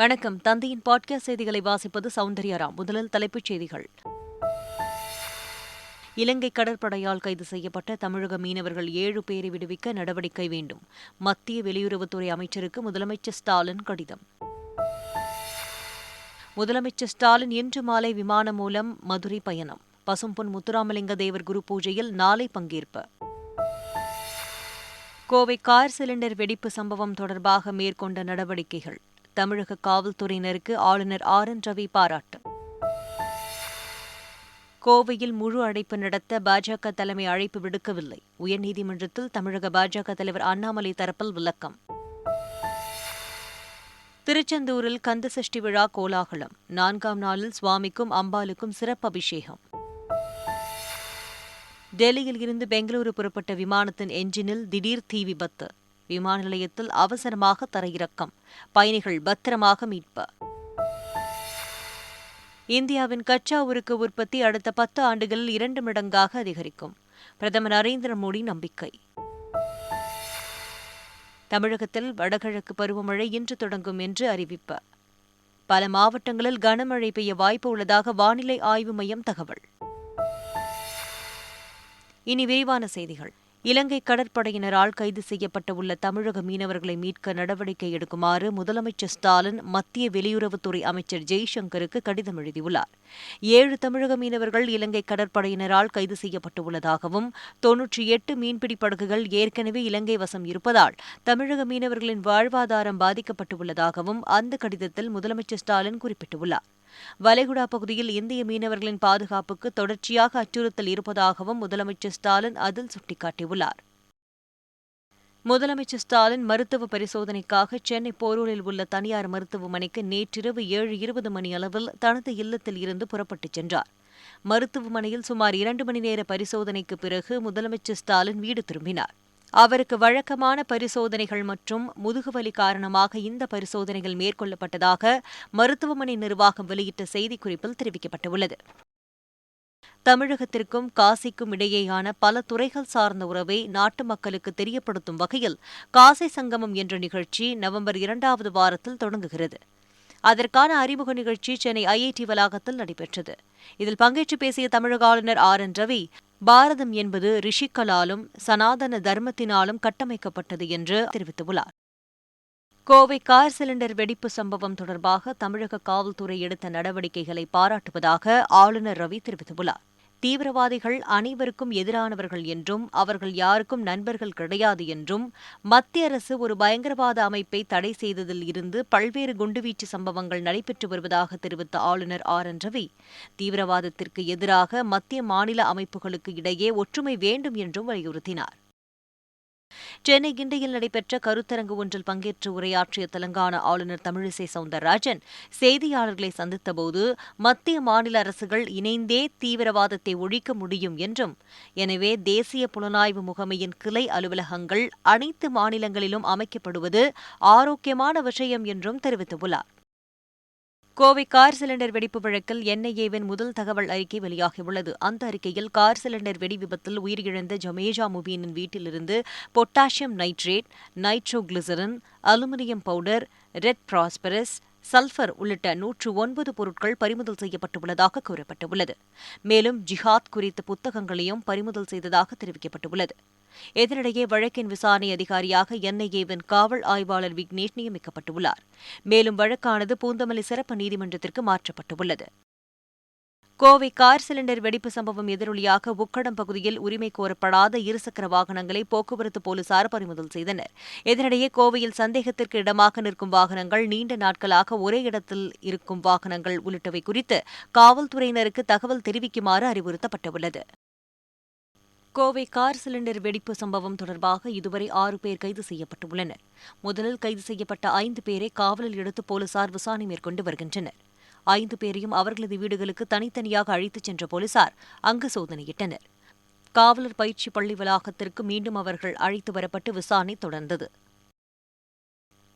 வணக்கம். தந்தையின் பாட்காஸ்ட் செய்திகளை வாசிப்பது சௌந்தர்யாராம் முதலில் தலைப்புச் செய்திகள். இலங்கை கடற்படையால் கைது செய்யப்பட்ட தமிழக மீனவர்கள் ஏழு பேரை விடுவிக்க நடவடிக்கை வேண்டும். மத்திய வெளியுறவுத்துறை அமைச்சருக்கு முதலமைச்சர் ஸ்டாலின் கடிதம். முதலமைச்சர் ஸ்டாலின் இன்று மாலை விமானம் மூலம் மதுரை பயணம். பசும்பொன் முத்துராமலிங்க தேவர் குரு பூஜையில் நாளை பங்கேற்பு. கோவை கார் சிலிண்டர் வெடிப்பு சம்பவம் தொடர்பாக மேற்கொண்ட நடவடிக்கைகள். தமிழக காவல்துறையினருக்கு ஆளுநர் ஆர் என் ரவி பாராட்டு. கோவையில் முழு அழைப்பு நடத்த பாஜக தலைமை அழைப்பு விடுக்கவில்லை. உயர்நீதிமன்றத்தில் தமிழக பாஜக தலைவர் அண்ணாமலை தரப்பில் விளக்கம். திருச்செந்தூரில் கந்தசஷ்டி விழா கோலாகலம். நான்காம் நாளில் சுவாமிக்கும் அம்பாளுக்கும் சிறப்பு அபிஷேகம். டெல்லியில் இருந்து பெங்களூரு புறப்பட்ட விமானத்தின் என்ஜினில் திடீர் தீ விபத்து. விமான நிலையத்தில் அவசரமாக தரையிறக்கம். பயணிகள் பத்திரமாக மீட்பு. இந்தியாவின் கச்சா உருக்கு உற்பத்தி அடுத்த பத்து ஆண்டுகளில் இரண்டு மடங்காக அதிகரிக்கும். பிரதமர் நரேந்திர மோடி நம்பிக்கை. தமிழகத்தில் வடகிழக்கு பருவமழை இன்று தொடங்கும் என்று அறிவிப்பு. பல மாவட்டங்களில் கனமழை பெய்ய வாய்ப்பு உள்ளதாக வானிலை ஆய்வு மையம் தகவல். இனி விரிவான செய்திகள். இலங்கை கடற்படையினரால் கைது செய்யப்பட்டுள்ள தமிழக மீனவர்களை மீட்க நடவடிக்கை எடுக்குமாறு முதலமைச்சர் ஸ்டாலின் மத்திய வெளியுறவுத்துறை அமைச்சர் ஜெய்சங்கருக்கு கடிதம் எழுதியுள்ளார். ஏழு தமிழக மீனவர்கள் இலங்கை கடற்படையினரால் கைது செய்யப்பட்டுள்ளதாகவும் தொன்னூற்றி எட்டு மீன்பிடி படகுகள் ஏற்கனவே இலங்கை வசம் இருப்பதால் தமிழக மீனவர்களின் வாழ்வாதாரம் பாதிக்கப்பட்டுள்ளதாகவும் அந்த கடிதத்தில் முதலமைச்சர் ஸ்டாலின் குறிப்பிட்டுள்ளார். வளைகுடா பகுதியில் இந்திய மீனவர்களின் பாதுகாப்புக்கு தொடர்ச்சியாக அச்சுறுத்தல் இருப்பதாகவும் முதலமைச்சர் ஸ்டாலின் அதில் சுட்டிக்காட்டியுள்ளார். முதலமைச்சர் ஸ்டாலின் மருத்துவ பரிசோதனைக்காக சென்னை போரூரில் உள்ள தனியார் மருத்துவமனைக்கு நேற்றிரவு ஏழு இருபது மணி அளவில் தனது இல்லத்தில் இருந்து புறப்பட்டுச் சென்றார். மருத்துவமனையில் சுமார் இரண்டு மணி நேர பரிசோதனைக்கு பிறகு முதலமைச்சர் ஸ்டாலின் வீடு திரும்பினார். அவருக்கு வழக்கமான பரிசோதனைகள் மற்றும் முதுகுவலி காரணமாக இந்த பரிசோதனைகள் மேற்கொள்ளப்பட்டதாக மருத்துவமனை நிர்வாகம் வெளியிட்ட செய்திக்குறிப்பில் தெரிவிக்கப்பட்டுள்ளது. தமிழகத்திற்கும் காசிக்கும் இடையேயான பல துறைகள் சார்ந்த உறவை நாட்டு மக்களுக்கு தெரியப்படுத்தும் வகையில் காசி சங்கமம் என்ற நிகழ்ச்சி நவம்பர் இரண்டாவது வாரத்தில் தொடங்குகிறது. அதற்கான அறிமுக நிகழ்ச்சி சென்னை ஐஐடி வளாகத்தில் நடைபெற்றது. இதில் பங்கேற்று பேசிய தமிழக ஆளுநர் ஆர் என் ரவி பாரதம் என்பது ரிஷிக்களாலும் சனாதன தர்மத்தினாலும் கட்டமைக்கப்பட்டது என்று தெரிவித்துள்ளார். கோவை கார் சிலிண்டர் வெடிப்பு சம்பவம் தொடர்பாக தமிழக காவல்துறை எடுத்த நடவடிக்கைகளை பாராட்டுவதாக ஆளுநர் ரவி தெரிவித்துள்ளார். தீவிரவாதிகள் அனைவருக்கும் எதிரானவர்கள் என்றும் அவர்கள் யாருக்கும் நண்பர்கள் கிடையாது என்றும் மத்திய அரசு ஒரு பயங்கரவாத அமைப்பை தடை செய்ததில் இருந்து பல்வேறு குண்டுவீச்சு சம்பவங்கள் நடைபெற்று வருவதாக தெரிவித்த ஆளுநர் ஆர். என். ரவி தீவிரவாதத்திற்கு எதிராக மத்திய மாநில அமைப்புகளுக்கு இடையே ஒற்றுமை வேண்டும் என்றும் வலியுறுத்தினார். சென்னை கிண்டியில் நடைபெற்ற கருத்தரங்கு ஒன்றில் பங்கேற்று உரையாற்றிய தெலங்கானா ஆளுநர் தமிழிசை சவுந்தரராஜன் செய்தியாளர்களை சந்தித்தபோது மத்திய மாநில அரசுகள் இணைந்தே தீவிரவாதத்தை ஒழிக்க முடியும் என்றும் எனவே தேசிய புலனாய்வு முகமையின் கிளை அலுவலகங்கள் அனைத்து மாநிலங்களிலும் அமைக்கப்படுவது ஆரோக்கியமான விஷயம் என்றும் தெரிவித்துள்ளார். கோவை கார் சிலிண்டர் வெடிப்பு வழக்கில் என்ஐஏவின் முதல் தகவல் அறிக்கை வெளியாகியுள்ளது. அந்த அறிக்கையில் கார் சிலிண்டர் வெடி விபத்தில் உயிரிழந்த ஜமேஜா முபீனின் வீட்டிலிருந்து potassium nitrate nitroglycerin aluminium powder red phosphorus sulphur உள்ளிட்ட நூற்று ஒன்பது பொருட்கள் பறிமுதல் செய்யப்பட்டுள்ளதாக கூறப்பட்டுள்ளது. மேலும் ஜிஹாத் குறித்த புத்தகங்களையும் பறிமுதல் செய்ததாக தெரிவிக்கப்பட்டுள்ளது. இதனிடையே வழக்கின் விசாரணை அதிகாரியாக என்ஐஏவின் காவல் ஆய்வாளர் விக்னேஷ் நியமிக்கப்பட்டுள்ளார். மேலும் வழக்கானது பூந்தமல்லி சிறப்பு நீதிமன்றத்திற்கு மாற்றப்பட்டுள்ளது. கோவை கார் சிலிண்டர் வெடிப்பு சம்பவம் எதிரொலியாக உக்கடம் பகுதியில் உரிமை கோரப்படாத இருசக்கர வாகனங்களை போக்குவரத்து போலீசார் பறிமுதல் செய்தனர். இதனிடையே கோவையில் சந்தேகத்திற்கு இடமாக நிற்கும் வாகனங்கள் நீண்ட நாட்களாக ஒரே இடத்தில் இருக்கும் வாகனங்கள் உள்ளிட்டவை குறித்து காவல்துறையினருக்கு தகவல் தெரிவிக்குமாறு அறிவுறுத்தப்பட்டுள்ளது. கோவை கார் சிலிண்டர் வெடிப்பு சம்பவம் தொடர்பாக இதுவரை ஆறு பேர் கைது செய்யப்பட்டுள்ளனர். முதலில் கைது செய்யப்பட்ட ஐந்து பேரை காவலில் எடுத்து போலீசார் விசாரணை மேற்கொண்டு வருகின்றனர். ஐந்து பேரையும் அவர்களது வீடுகளுக்கு தனித்தனியாக அழைத்துச் சென்ற போலீசார் அங்கு சோதனையிட்டனர். காவலர் பயிற்சி பள்ளி வளாகத்திற்கு மீண்டும் அவர்கள் அழைத்து வரப்பட்டு விசாரணை தொடர்ந்தது.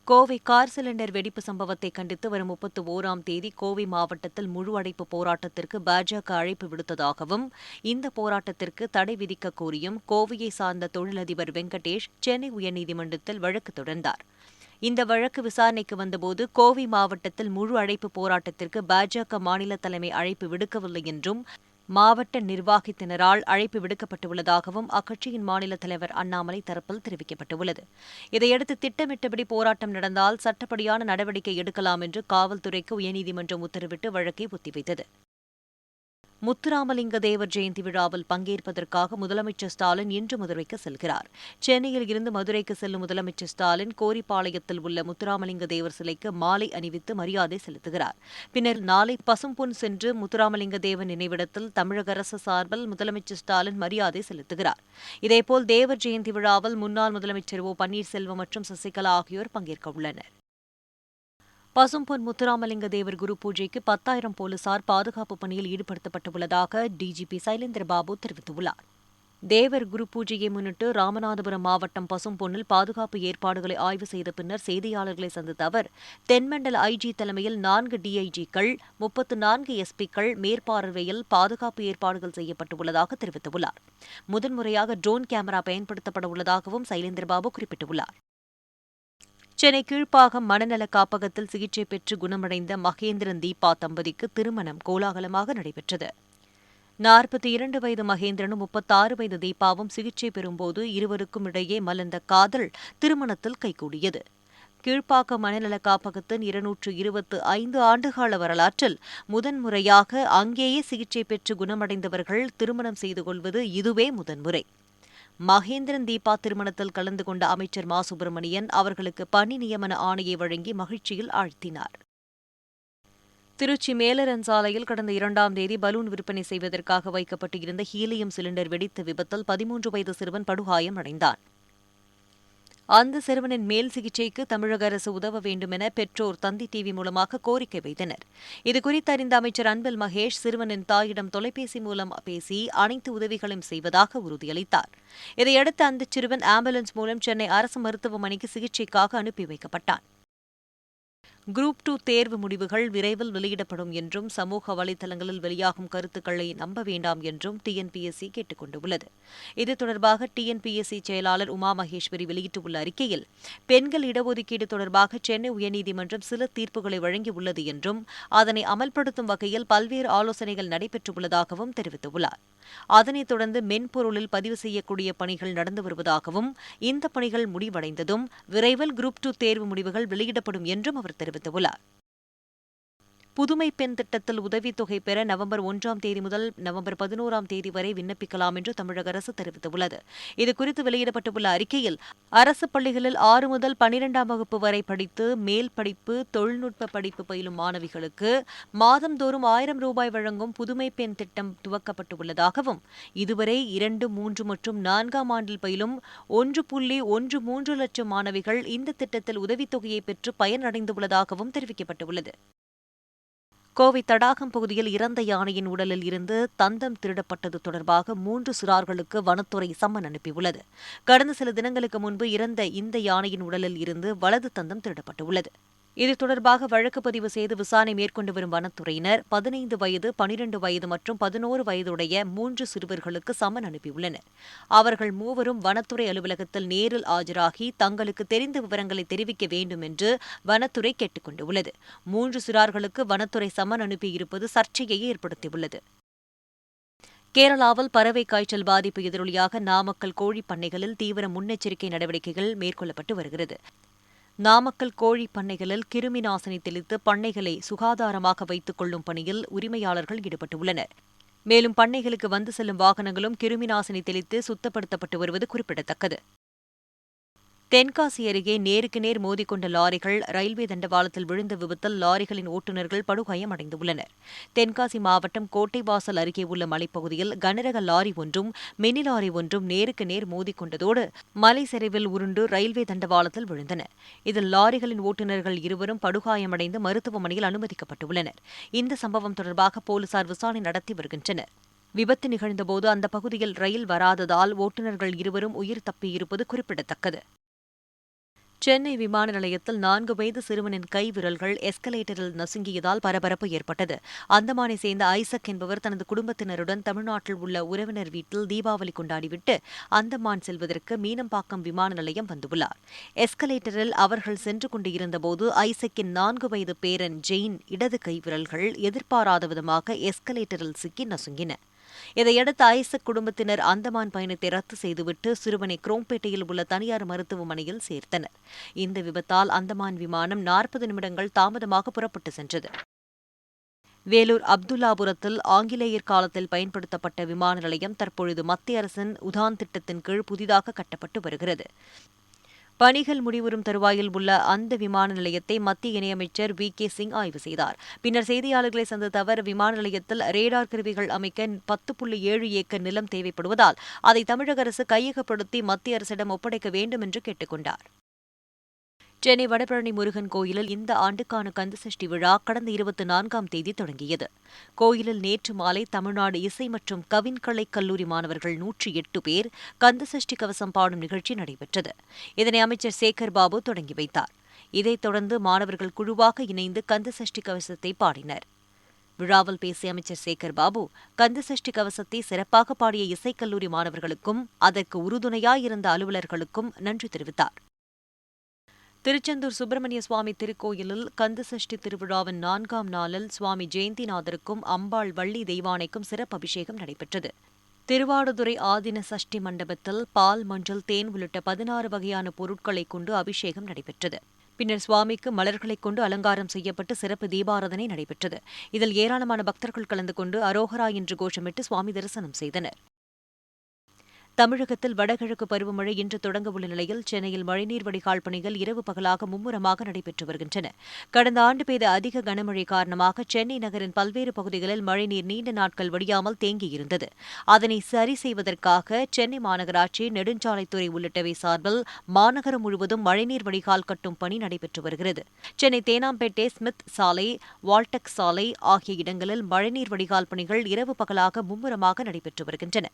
கோவை கார் சிலிண்டர் வெடிப்பு சம்பவத்தை கண்டித்து வரும் முப்பத்து ஓராம் தேதி கோவை மாவட்டத்தில் முழு அடைப்பு போராட்டத்திற்கு பாஜக அழைப்பு விடுத்ததாகவும் இந்த போராட்டத்திற்கு தடை விதிக்க கோரியும் கோவையை சார்ந்த தொழிலதிபர் வெங்கடேஷ் சென்னை உயர்நீதிமன்றத்தில் வழக்கு தொடர்ந்தார். இந்த வழக்கு விசாரணைக்கு வந்தபோது கோவை மாவட்டத்தில் முழு அழைப்பு போராட்டத்திற்கு பாஜக மாநில தலைமை அழைப்பு விடுக்கவில்லை என்றும் மாவட்ட நிர்வாகத்தினரால் அழைப்பு விடுக்கப்பட்டுள்ளதாகவும் அக்கட்சியின் மாநில தலைவர் அண்ணாமலை தரப்பில் தெரிவிக்கப்பட்டுள்ளது. இதையடுத்து திட்டமிட்டபடி போராட்டம் நடந்தால் சட்டப்படியான நடவடிக்கை எடுக்கலாம் என்று காவல்துறைக்கு உயர்நீதிமன்றம் உத்தரவிட்டு வழக்கை ஒத்திவைத்தது. முத்துராமலிங்க தேவர் ஜெயந்தி விழாவில் பங்கேற்பதற்காக முதலமைச்சர் ஸ்டாலின் இன்று மதுரைக்கு செல்கிறார். சென்னையில் இருந்து மதுரைக்கு செல்லும் முதலமைச்சர் ஸ்டாலின் கோரிப்பாளையத்தில் உள்ள முத்துராமலிங்க தேவர் சிலைக்கு மாலை அணிவித்து மரியாதை செலுத்துகிறார். பின்னர் நாளை பசும்பொன் சென்று முத்துராமலிங்க தேவர் நினைவிடத்தில் தமிழக அரசு சார்பில் முதலமைச்சர் ஸ்டாலின் மரியாதை செலுத்துகிறார். இதேபோல் தேவர் ஜெயந்தி விழாவில் முன்னாள் முதலமைச்சர் ஓ பன்னீர்செல்வம் மற்றும் சசிகலா ஆகியோர் பங்கேற்க உள்ளனர். பசும்பொன் முத்துராமலிங்க தேவர் குரு பூஜைக்கு பத்தாயிரம் போலீசார் பாதுகாப்பு பணியில் ஈடுபடுத்தப்பட்டுள்ளதாக டிஜிபி சைலேந்திர பாபு தெரிவித்துள்ளார். தேவர் குரு பூஜையை முன்னிட்டு ராமநாதபுரம் மாவட்டம் பசும்பொன்னில் பாதுகாப்பு ஏற்பாடுகளை ஆய்வு செய்த பின்னர் செய்தியாளர்களை சந்தித்த அவர் தென்மண்டல ஐஜி தலைமையில் நான்கு டிஐஜிக்கள் முப்பத்து நான்கு எஸ்பிக்கள் மேற்பார்வையில் பாதுகாப்பு ஏற்பாடுகள் செய்யப்பட்டுள்ளதாக தெரிவித்துள்ளார். முதன்முறையாக ட்ரோன் கேமரா பயன்படுத்தப்பட உள்ளதாகவும் சைலேந்திரபாபு குறிப்பிட்டுள்ளார். சென்னை கீழ்ப்பாகம் மனநல காப்பகத்தில் சிகிச்சை பெற்று குணமடைந்த மகேந்திரன் தீபா தம்பதிக்கு திருமணம் கோலாகலமாக நடைபெற்றது. நாற்பத்தி இரண்டு வயது மகேந்திரனும் முப்பத்தாறு வயது தீபாவும் சிகிச்சை பெறும்போது இருவருக்கும் இடையே மலர்ந்த காதல் திருமணத்தில் கைகூடியது. கீழ்ப்பாக்கம் மனநல காப்பகத்தின் இருநூற்று இருபத்து ஐந்து ஆண்டுகால வரலாற்றில் முதன்முறையாக அங்கேயே சிகிச்சை பெற்று குணமடைந்தவர்கள் திருமணம் செய்து கொள்வது இதுவே முதன்முறை. மகேந்திரன் தீபா திருமணத்தில் கலந்து கொண்ட அமைச்சர் மா. சுப்பிரமணியன் அவர்களுக்கு பணி நியமன ஆணையை வழங்கி மகிழ்ச்சியில் ஆழ்த்தினார். திருச்சி மேலரன் சாலையில் கடந்த இரண்டாம் தேதி பலூன் விற்பனை செய்வதற்காக வைக்கப்பட்டிருந்த ஹீலியம் சிலிண்டர் வெடித்த விபத்தில் பதிமூன்று வயது சிறுவன் படுகாயம் அடைந்தான் அந்த சிறுவனின் மேல் சிகிச்சைக்கு தமிழக அரசு உதவ வேண்டுமென பெற்றோர் தந்தி டிவி மூலமாக கோரிக்கை வைத்தனர். இதுகுறித்து அறிந்த அமைச்சர் அன்பில் மகேஷ் சிறுவனின் தாயிடம் தொலைபேசி மூலம் பேசி அனைத்து உதவிகளையும் செய்வதாக உறுதியளித்தார். இதையடுத்து அந்த சிறுவன் ஆம்புலன்ஸ் மூலம் சென்னை அரசு மருத்துவமனைக்கு சிகிச்சைக்காக அனுப்பி வைக்கப்பட்டான். குரூப் டூ தேர்வு முடிவுகள் விரைவில் வெளியிடப்படும் என்றும் சமூக வலைதளங்களில் வெளியாகும் கருத்துக்களை நம்ப வேண்டாம் என்றும் டிஎன்பிஎஸ்சி கேட்டுக் கொண்டுள்ளது. இது தொடர்பாக டிஎன்பிஎஸ்சி செயலாளர் உமா மகேஸ்வரி வெளியிட்டுள்ள அறிக்கையில் பெண்கள் இடஒதுக்கீடு தொடர்பாக சென்னை உயர்நீதிமன்றம் சில தீர்ப்புகளை வழங்கியுள்ளது என்றும் அதனை அமல்படுத்தும் வகையில் பல்வேறு ஆலோசனைகள் நடைபெற்றுள்ளதாகவும் தெரிவித்துள்ளார். அதனைத் தொடர்ந்து மென்பொருளில் பதிவு செய்யக்கூடிய பணிகள் நடந்து வருவதாகவும் இந்த பணிகள் முடிவடைந்ததும் விரைவில் குரூப் டூ தேர்வு முடிவுகள் வெளியிடப்படும் என்றும் அவர் தெரிவித்துள்ளார் புதுமை பெண் திட்டத்தில் உதவித்தொகை பெற நவம்பர் ஒன்றாம் தேதி முதல் நவம்பர் பதினோராம் தேதி வரை விண்ணப்பிக்கலாம் என்று தமிழக அரசு தெரிவித்துள்ளது. இதுகுறித்து வெளியிடப்பட்டுள்ள அறிக்கையில் அரசு பள்ளிகளில் ஆறு முதல் பனிரெண்டாம் வகுப்பு வரை படித்து மேல் படிப்பு தொழில்நுட்ப படிப்பு பயிலும் மாணவிகளுக்கு மாதந்தோறும் ஆயிரம் ரூபாய் வழங்கும் புதுமை பெண் திட்டம் துவக்கப்பட்டுள்ளதாகவும் இதுவரை இரண்டு மூன்று மற்றும் நான்காம் ஆண்டில் பயிலும் ஒன்று புள்ளி ஒன்று மூன்று லட்சம் மாணவிகள் இந்த திட்டத்தில் உதவித்தொகையை பெற்று பயனடைந்துள்ளதாகவும் தெரிவிக்கப்பட்டுள்ளது. கோவை தடாகம் பகுதியில் இறந்த யானையின் உடலில் இருந்து தந்தம் திருடப்பட்டது தொடர்பாக மூன்று சிறார்களுக்கு வனத்துறை சம்மன் அனுப்பியுள்ளது. கடந்த சில தினங்களுக்கு முன்பு இறந்த இந்த யானையின் உடலில் இருந்து வலது தந்தம் திருடப்பட்டுள்ளது. இது தொடர்பாக வழக்கு பதிவு செய்து விசாரணை மேற்கொண்டு வரும் வனத்துறையினர் பதினைந்து வயது பனிரண்டு வயது மற்றும் பதினோரு வயதுடைய மூன்று சிறுவர்களுக்கு சமன் அனுப்பியுள்ளனர். அவர்கள் மூவரும் வனத்துறை அலுவலகத்தில் நேரில் ஆஜராகி தங்களுக்கு தெரிந்த விவரங்களை தெரிவிக்க வேண்டும் என்று வனத்துறை கேட்டுக் கொண்டுள்ளது. மூன்று சிறார்களுக்கு வனத்துறை சமன் அனுப்பியிருப்பது சர்ச்சையை ஏற்படுத்தியுள்ளது. கேரளாவில் பறவை காய்ச்சல் பாதிப்பு எதிரொலியாக நாமக்கல் கோழிப் பண்ணைகளில் தீவிர முன்னெச்சரிக்கை நடவடிக்கைகள் மேற்கொள்ளப்பட்டு வருகிறது. நாமக்கல் கோழி பண்ணைகளில் கிருமி நாசினி தெளித்து பண்ணைகளை சுகாதாரமாக வைத்துக் கொள்ளும் பணியில் உரிமையாளர்கள் ஈடுபட்டுள்ளனர். மேலும் பண்ணைகளுக்கு வந்து செல்லும் வாகனங்களும் கிருமி நாசினி தெளித்து சுத்தப்படுத்தப்பட்டு வருவது குறிப்பிடத்தக்கது. தென்காசி அருகே நேருக்கு நேர் மோதிக்கொண்ட லாரிகள் ரயில்வே தண்டவாளத்தில் விழுந்த விபத்தில் லாரிகளின் ஓட்டுநர்கள் படுகாயமடைந்துள்ளனர் தென்காசி மாவட்டம் கோட்டைவாசல் அருகே உள்ள மலைப்பகுதியில் கனரக லாரி ஒன்றும் மினி லாரி ஒன்றும் நேருக்கு நேர் மோதிக்கொண்டதோடு மலை சரிவில் உருண்டு ரயில்வே தண்டவாளத்தில் விழுந்தன. இதில் லாரிகளின் ஓட்டுநர்கள் இருவரும் படுகாயமடைந்து மருத்துவமனையில் அனுமதிக்கப்பட்டுள்ளனர். இந்த சம்பவம் தொடர்பாக போலீசார் விசாரணை நடத்தி வருகின்றனர். விபத்து நிகழ்ந்தபோது அந்த பகுதியில் ரயில் வராததால் ஓட்டுநர்கள் இருவரும் உயிர் தப்பியிருப்பது குறிப்பிடத்தக்கது. சென்னை விமான நிலையத்தில் நான்கு வயது சிறுவனின் கை விரல்கள் எஸ்கலேட்டரில் நசுங்கியதால் பரபரப்பு ஏற்பட்டது. அந்தமானை சேர்ந்த ஐசக் என்பவர் தனது குடும்பத்தினருடன் தமிழ்நாட்டில் உள்ள உறவினர் வீட்டில் தீபாவளி கொண்டாடிவிட்டு அந்தமான் செல்வதற்கு மீனம்பாக்கம் விமான நிலையம் வந்துள்ளார். எஸ்கலேட்டரில் அவர்கள் சென்று கொண்டிருந்தபோது ஐசக்கின் நான்கு வயது பேரன் ஜெயின் இடது கை விரல்கள் எதிர்பாராத விதமாக எஸ்கலேட்டரில் சிக்கி நசுங்கின. இதையடுத்து ஐசக் குடும்பத்தினர் அந்தமான் பயணத்தை ரத்து செய்துவிட்டு சிறுவனை குரோம்பேட்டையில் உள்ள தனியார் மருத்துவமனையில் சேர்த்தனர். இந்த விபத்தால் அந்தமான் விமானம் நாற்பது நிமிடங்கள் தாமதமாக புறப்பட்டு சென்றது. வேலூர் அப்துல்லாபுரத்தில் ஆங்கிலேயர் காலத்தில் பயன்படுத்தப்பட்ட விமான நிலையம் தற்பொழுது மத்திய அரசின் உதான் திட்டத்தின் கீழ் புதிதாக கட்டப்பட்டு வருகிறது. பணிகள் முடிவுறும் தருவாயில் உள்ள அந்த விமான நிலையத்தை மத்திய இணையமைச்சர் வி. கே. சிங் ஆய்வு செய்தார். பின்னர் செய்தியாளர்களை சந்தித்த அவர் விமான நிலையத்தில் ரேடார் கருவிகள் அமைக்க பத்து புள்ளி ஏழு ஏக்கர் நிலம் தேவைப்படுவதால் அதை தமிழக அரசு கையகப்படுத்தி மத்திய அரசிடம் ஒப்படைக்க வேண்டும் என்று கேட்டுக் கொண்டார். சென்னை வடபழனி முருகன் கோயிலில் இந்த ஆண்டுக்கான கந்தசஷ்டி விழா கடந்த இருபத்தி நான்காம் தேதி தொடங்கியது. கோயிலில் நேற்று மாலை தமிழ்நாடு இசை மற்றும் கவின்கலை கல்லூரி மாணவர்கள் நூற்றி எட்டு பேர் கந்தசஷ்டி கவசம் பாடும் நிகழ்ச்சி நடைபெற்றது. இதனை அமைச்சர் சேகர் பாபு தொடங்கி வைத்தார். இதைத் தொடர்ந்து மாணவர்கள் குழுவாக இணைந்து கந்தசஷ்டி கவசத்தை பாடினர். விழாவில் பேசிய அமைச்சர் சேகர் பாபு கந்தசஷ்டி கவசத்தை சிறப்பாக பாடிய இசைக்கல்லூரி மாணவர்களுக்கும் அதற்கு உறுதுணையாயிருந்த அலுவலர்களுக்கும் நன்றி தெரிவித்தார். திருச்செந்தூர் சுப்பிரமணிய சுவாமி திருக்கோயிலில் கந்தசஷ்டி திருவிழாவின் நான்காம் நாளில் சுவாமி ஜெயந்திநாதருக்கும் அம்பாள் வள்ளி தெய்வானைக்கும் சிறப்பு அபிஷேகம் நடைபெற்றது. திருவாடுதுறை ஆதின சஷ்டி மண்டபத்தில் பால் மஞ்சள் தேன் உள்ளிட்ட பதினாறு வகையான பொருட்களைக் கொண்டு அபிஷேகம் நடைபெற்றது. பின்னர் சுவாமிக்கு மலர்களைக் கொண்டு அலங்காரம் செய்யப்பட்டு சிறப்பு தீபாராதனை நடைபெற்றது. இதில் ஏராளமான பக்தர்கள் கலந்து கொண்டு அரோகரா என்று கோஷமிட்டு சுவாமி தரிசனம் செய்தனர். தமிழகத்தில் வடகிழக்கு பருவமழை இன்று தொடங்க உள்ள நிலையில் சென்னையில் மழைநீர் வடிகால் பணிகள் இரவு பகலாக மும்முரமாக நடைபெற்று வருகின்றன. கடந்த ஆண்டு பெய்த அதிக கனமழை காரணமாக சென்னை நகரின் பல்வேறு பகுதிகளில் மழைநீர் நீண்ட நாட்கள் வடியாமல் தேங்கியிருந்தது. அதனை சரி செய்வதற்காக சென்னை மாநகராட்சி நெடுஞ்சாலைத்துறை உள்ளிட்டவை சார்பில் மாநகரம் முழுவதும் மழைநீர் வடிகால் கட்டும் பணி நடைபெற்று வருகிறது. சென்னை தேனாம்பேட்டை ஸ்மித் சாலை வால்டெக் சாலை ஆகிய இடங்களில் மழைநீர் வடிகால் பணிகள் இரவு பகலாக மும்முரமாக நடைபெற்று வருகின்றன.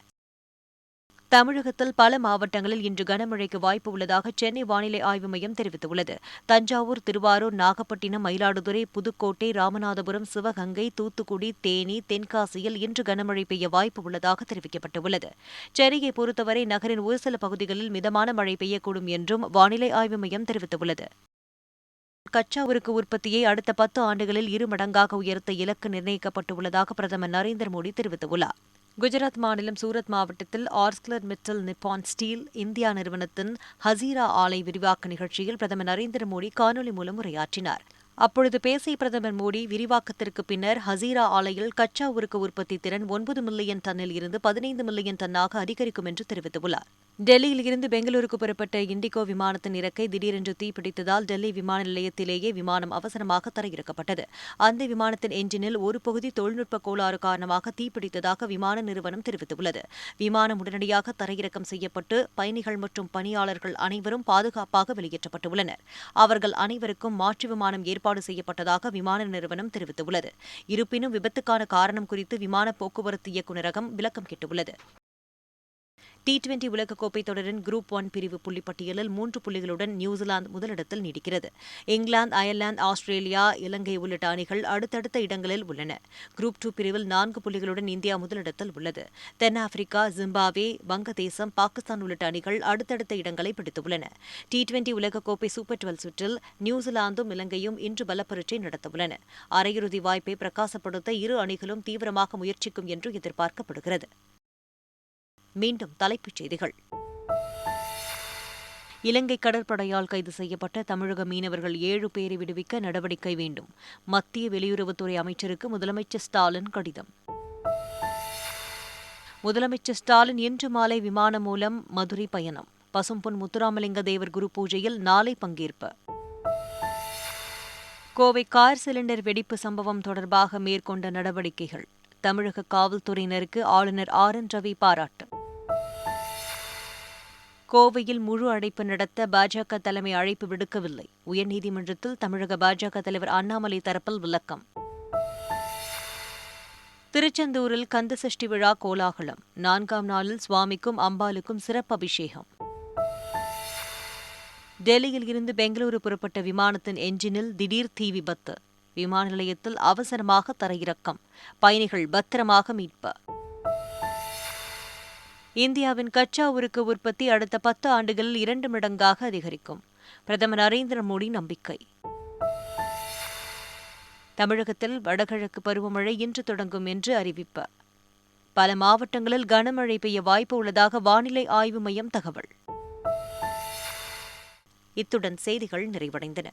தமிழகத்தில் பல மாவட்டங்களில் இன்று கனமழைக்கு வாய்ப்பு உள்ளதாக சென்னை வானிலை ஆய்வு மையம் தெரிவித்துள்ளது. தஞ்சாவூர் திருவாரூர் நாகப்பட்டினம் மயிலாடுதுறை புதுக்கோட்டை ராமநாதபுரம் சிவகங்கை தூத்துக்குடி தேனி தென்காசியில் இன்று கனமழை பெய்ய வாய்ப்பு உள்ளதாக தெரிவிக்கப்பட்டுள்ளது. சென்னையை பொறுத்தவரை நகரின் ஒரு சில பகுதிகளில் மிதமான மழை பெய்யக்கூடும் என்றும் வானிலை ஆய்வு மையம் தெரிவித்துள்ளது. கச்சா உருக்கு உற்பத்தியை அடுத்த பத்து ஆண்டுகளில் இரு மடங்காக உயர்த்த இலக்கு நிர்ணயிக்கப்பட்டுள்ளதாக பிரதமர் நரேந்திர மோடி தெரிவித்துள்ளார். குஜராத் மாநிலம் சூரத் மாவட்டத்தில் Arcelor Mittal Nippon steel India நிறுவனத்தின் ஹசீரா ஆலை விரிவாக்க நிகழ்ச்சியில் பிரதமர் நரேந்திர மோடி காணொலி மூலம் உரையாற்றினார். அப்பொழுது பேசிய பிரதமர் மோடி விரிவாக்கத்திற்கு பின்னர் ஹசீரா ஆலையில் கச்சா உருக்கு உற்பத்தி திறன் ஒன்பது மில்லியன் டன்னில் இருந்து பதினைந்து மில்லியன் டன்னாக அதிகரிக்கும் என்று தெரிவித்துள்ளார். டெல்லியில் இருந்து பெங்களூருக்கு புறப்பட்ட இண்டிகோ விமானத்தின் இறக்கை திடீரென்று தீப்பிடித்ததால் டெல்லி விமான நிலையத்திலேயே விமானம் அவசரமாக தரையிறக்கப்பட்டது. அந்த விமானத்தின் என்ஜினில் ஒரு பகுதி தொழில்நுட்ப கோளாறு காரணமாக தீப்பிடித்ததாக விமான நிறுவனம் தெரிவித்துள்ளது. விமானம் உடனடியாக தரையிறக்கம் செய்யப்பட்டு பயணிகள் மற்றும் பணியாளர்கள் அனைவரும் பாதுகாப்பாக வெளியேற்றப்பட்டுள்ளனர். அவர்கள் அனைவருக்கும் மாற்று விமானம் ஏற்பாடு செய்யப்பட்டதாக விமான நிறுவனம் தெரிவித்துள்ளது. இருப்பினும் விபத்துக்கான காரணம் குறித்து விமான போக்குவரத்து இயக்குநரகம் விளக்கம் கேட்டுள்ளது. டி டுவெண்டி உலகக்கோப்பை தொடரின் குரூப் ஒன் பிரிவு புள்ளிப்பட்டியலில் மூன்று புள்ளிகளுடன் நியூசிலாந்து முதலிடத்தில் நீடிக்கிறது. இங்கிலாந்து அயர்லாந்து ஆஸ்திரேலியா இலங்கை உள்ளிட்ட அணிகள் அடுத்தடுத்த இடங்களில் உள்ளன. குரூப் டூ பிரிவில் நான்கு புள்ளிகளுடன் இந்தியா முதலிடத்தில் உள்ளது. தென்னாப்பிரிக்கா ஜிம்பாவே வங்கதேசம் பாகிஸ்தான் உள்ளிட்ட அணிகள் அடுத்தடுத்த இடங்களை பிடித்துள்ளன. டி டுவெண்டி உலகக்கோப்பை சூப்பர் டுவெல் சுற்றில் நியூசிலாந்தும் இலங்கையும் இன்று பலப்பரீட்சை நடத்தவுள்ளன. அரையிறுதி வாய்ப்பை பிரகாசப்படுத்த இரு அணிகளும் தீவிரமாக முயற்சிக்கும் என்று எதிர்பார்க்கப்படுகிறது. மீண்டும் தலைப்புச் செய்திகள். இலங்கை கடற்படையால் கைது செய்யப்பட்ட தமிழக மீனவர்கள் ஏழு பேரை விடுவிக்க நடவடிக்கை வேண்டும். மத்திய வெளியுறவுத்துறை அமைச்சருக்கு முதலமைச்சர் ஸ்டாலின் கடிதம். முதலமைச்சர் ஸ்டாலின் இன்று மாலை விமானம் மூலம் மதுரை பயணம். பசும்பொன் முத்துராமலிங்க தேவர் குரு பூஜையில் நாளை பங்கேற்பு. கோவை கார் சிலிண்டர் வெடிப்பு சம்பவம் தொடர்பாக மேற்கொண்ட நடவடிக்கைகள். தமிழக காவல்துறையினருக்கு ஆளுநர் ஆர் என் ரவி பாராட்டு. கோவையில் முழு அழைப்பு நடத்த பாஜக தலைமை அழைப்பு விடுக்கவில்லை. உயர்நீதிமன்றத்தில் தமிழக பாஜக தலைவர் அண்ணாமலை தரப்பில் விளக்கம். திருச்செந்தூரில் கந்தசஷ்டி விழா கோலாகலம். நான்காம் நாளில் சுவாமிக்கும் அம்பாலுக்கும் சிறப்பு அபிஷேகம். டெல்லியில் இருந்து பெங்களூரு புறப்பட்ட விமானத்தின் என்ஜினில் திடீர் தீ விபத்து. விமான நிலையத்தில் அவசரமாக தரையிறக்கம். பயணிகள் பத்திரமாக மீட்பு. இந்தியாவின் கச்சா உருக்கு உற்பத்தி அடுத்த பத்து ஆண்டுகளில் இரண்டு மடங்காக அதிகரிக்கும். பிரதமர் நரேந்திர மோடி நம்பிக்கை. தமிழகத்தில் வடகிழக்கு பருவமழை இன்று தொடங்கும் என்று அறிவிப்பு. பல மாவட்டங்களில் கனமழை பெய்ய வாய்ப்பு உள்ளதாக வானிலை ஆய்வு மையம் தகவல். இத்துடன் செய்திகள் நிறைவடைந்தன.